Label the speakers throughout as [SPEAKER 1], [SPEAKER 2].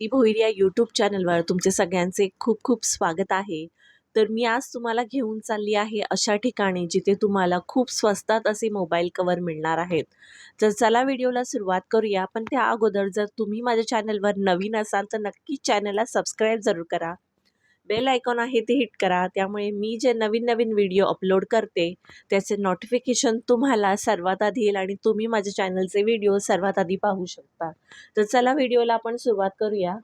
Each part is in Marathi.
[SPEAKER 1] ती भोईर या यूट्यूब चॅनलवर तुमचे सगळ्यांचे खूप खूप स्वागत आहे. तर मी आज तुम्हाला घेऊन चालली आहे अशा ठिकाणी जिथे तुम्हाला खूप स्वस्तात असे मोबाईल कवर मिळणार आहेत. तर चला व्हिडिओला सुरुवात करूया पण त्या अगोदर जर तुम्ही माझ्या चॅनलवर नवीन असाल तर नक्की चॅनलला सबस्क्राईब जरूर करा. बेल आयकॉन आहे ते हिट करा. त्यामुळे मी जे नवीन नवीन व्हिडिओ अपलोड करते त्याचे नोटिफिकेशन तुम्हाला सर्वात आधी येईल आणि तुम्ही माझ्या चॅनलचे व्हिडिओ सर्वात आधी पाहू शकता. तर चला व्हिडिओला आपण सुरुवात करूया.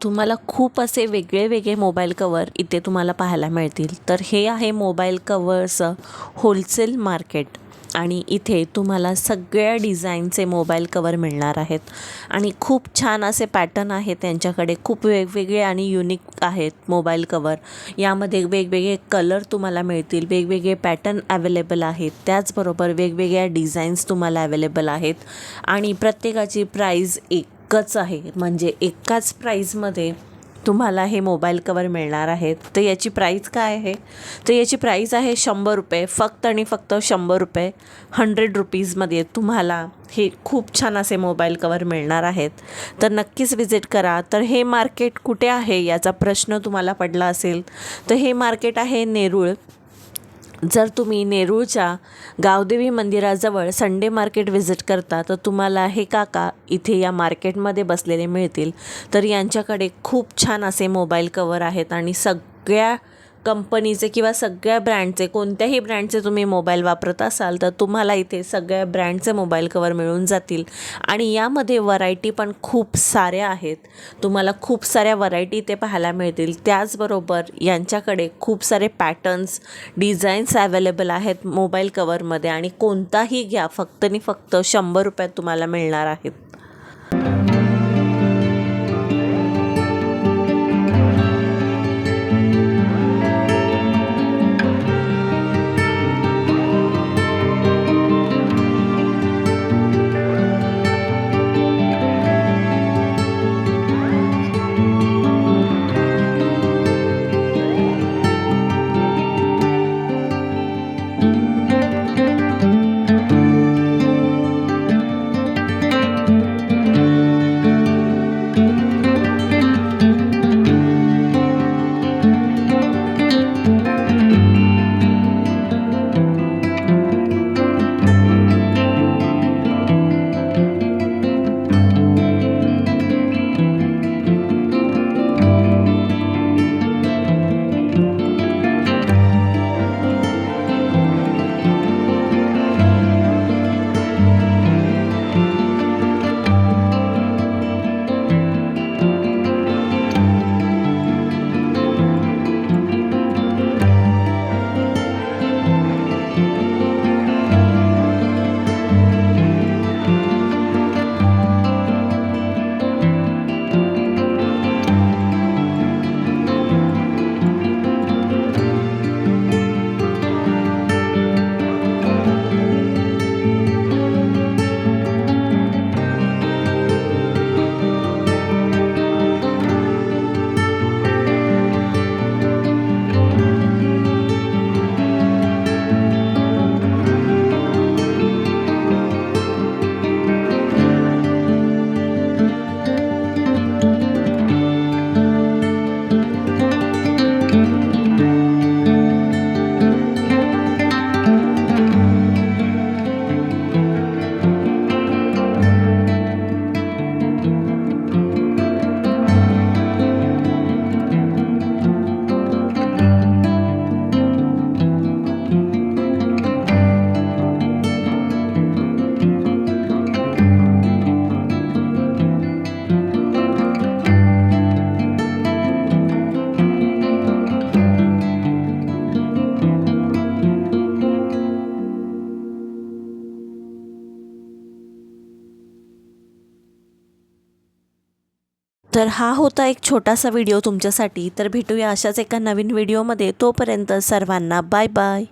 [SPEAKER 1] तुम्हाला खूप असे वेगळे वेगळे मोबाईल कवर इथे तुम्हाला पाहायला मिळतील. तर हे आहे मोबाईल कवर्सचं होलसेल मार्केट. आणि इथे तुम्हाला सगळ्या डिझाईनचे मोबाईल कवर मिळणार आहेत. आणि खूप छान असे पॅटर्न आहेत त्यांच्याकडे. खूप वेगवेगळे आणि युनिक आहेत मोबाईल कवर यामध्ये वेगवेगळे कलर तुम्हाला मिळतील. वेगवेगळे पॅटर्न अवेलेबल आहेत. त्याचबरोबर वेगवेगळ्या डिझाईन्स तुम्हाला अवेलेबल आहेत. आणि प्रत्येकाची प्राईज एकच आहे. म्हणजे एकाच प्राईजमध्ये तुम्हाला हे मोबाईल कवर मिळणार आहेत. तर याची प्राईस काय आहे? तर याची प्राईस आहे शंभर रुपये. फक्त आणि फक्त शंभर रुपये. हंड्रेड रुपीजमध्ये तुम्हाला हे खूप छान असे मोबाईल कवर मिळणार आहेत. तर नक्कीच विजिट करा. तर हे मार्केट कुठे आहे? याचा प्रश्न तुम्हाला पडला असेल. तर हे मार्केट आहे नेरूळ. जर तुम्ही नेरूळच्या गावदेवी मंदिराजवळ संडे मार्केट व्हिजिट करता तर तुम्हाला हे काका इथे या मार्केटमध्ये बसलेले मिळतील. तर यांच्याकडे खूप छान असे मोबाईल कवर आहेत आणि सगळ्या कंपनीचे किंवा सगळ्या ब्रँडचे कोणत्याही ब्रँडचे तुम्ही मोबाईल वापरत असाल तर तुम्हाला इथे सगळ्या ब्रँडचे मोबाईल कवर मिळून जातील. आणि यामध्ये व्हरायटी पण खूप साऱ्या आहेत. तुम्हाला खूप साऱ्या व्हरायटी इथे पाहायला मिळतील. त्याचबरोबर यांच्याकडे खूप सारे पॅटर्न्स डिझाईन्स अवेलेबल आहेत मोबाईल कवरमध्ये आणि कोणताही घ्या फक्त आणि फक्त शंभर रुपयात तुम्हाला मिळणार आहेत. तर हा होता एक छोटासा व्हिडिओ तुमच्यासाठी. तर भेटूया अशाच एका नवीन व्हिडिओमध्ये. तोपर्यंत सर्वांना बाय बाय.